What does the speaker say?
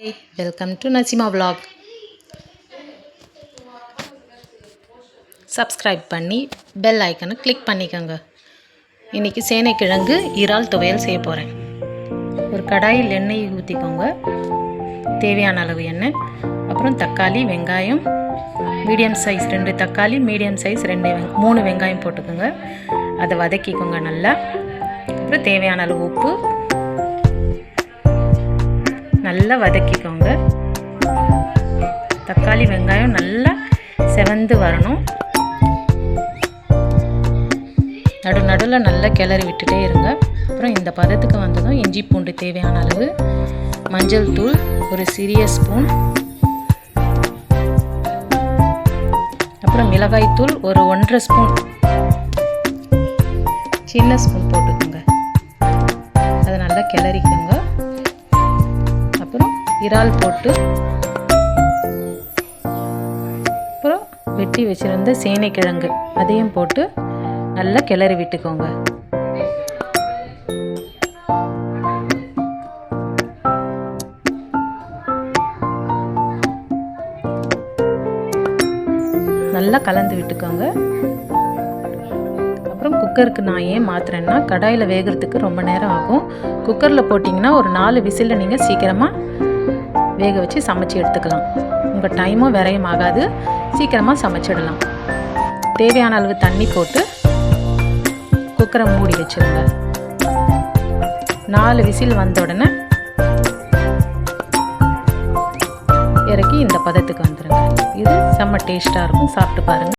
Welcome to Nasima vlog subscribe பண்ணி bell ஐக்கனை click பண்ணிக்கோங்க. இன்றைக்கி சேனைக்கிழங்கு இறால் துவையல் செய்ய போகிறேன் ஒரு கடாயில் எண்ணெய் ஊற்றிக்கோங்க தேவையான அளவு எண்ணெய். அப்புறம் தக்காளி வெங்காயம் மீடியம் சைஸ் ரெண்டு தக்காளி மீடியம் சைஸ் ரெண்டு வெங் மூணு வெங்காயம் போட்டுக்கோங்க. அதை வதக்கிக்கோங்க நல்லா. அப்புறம் தேவையான அளவு உப்பு. நல்லா வதக்கிக்கோங்க. தக்காளி வெங்காயம் நல்லா செவந்து வரணும். நடு நடுவில் நல்லா கிளறி விட்டுட்டே இருங்க. அப்புறம் இந்த பதத்துக்கு வந்ததும் இஞ்சி பூண்டு தேவையான அளவு மஞ்சள் தூள் ஒரு சிறிய ஸ்பூன். அப்புறம் மிளகாய் தூள் ஒரு ஒன்றரை ஸ்பூன். சின்ன ஸ்பூன் போட்டுக்கோங்க. அதை நல்லா கிளறிக்கோங்க. இறால் போட்டு அப்புறம் வெட்டி வச்சுருந்த சேனைக்கிழங்கு. அதையும் போட்டு நல்லா கிளறி விட்டுக்கோங்க. நல்லா கலந்து விட்டுக்கோங்க. அப்புறம் குக்கருக்கு நான் ஏன் மாற்றுறேன்னா கடாயில் வேகிறதுக்கு ரொம்ப நேரம் ஆகும். குக்கரில் போட்டிங்கன்னா ஒரு நாலு விசிலில் நீங்கள் சீக்கிரமாக வேக வச்சு சமைச்சு எடுத்துக்கலாம். உங்கள் டைமும் விரையும் ஆகாது சீக்கிரமாக சமைச்சிடலாம். தேவையான அளவு தண்ணி போட்டு குக்கரை மூடி வச்சுருங்க. நாலு விசில் வந்த உடனே இறக்கி இந்த பதத்துக்கு வந்துடுங்க இது செம்ம டேஸ்ட்டாக இருக்கும். சாப்பிட்டு பாருங்கள்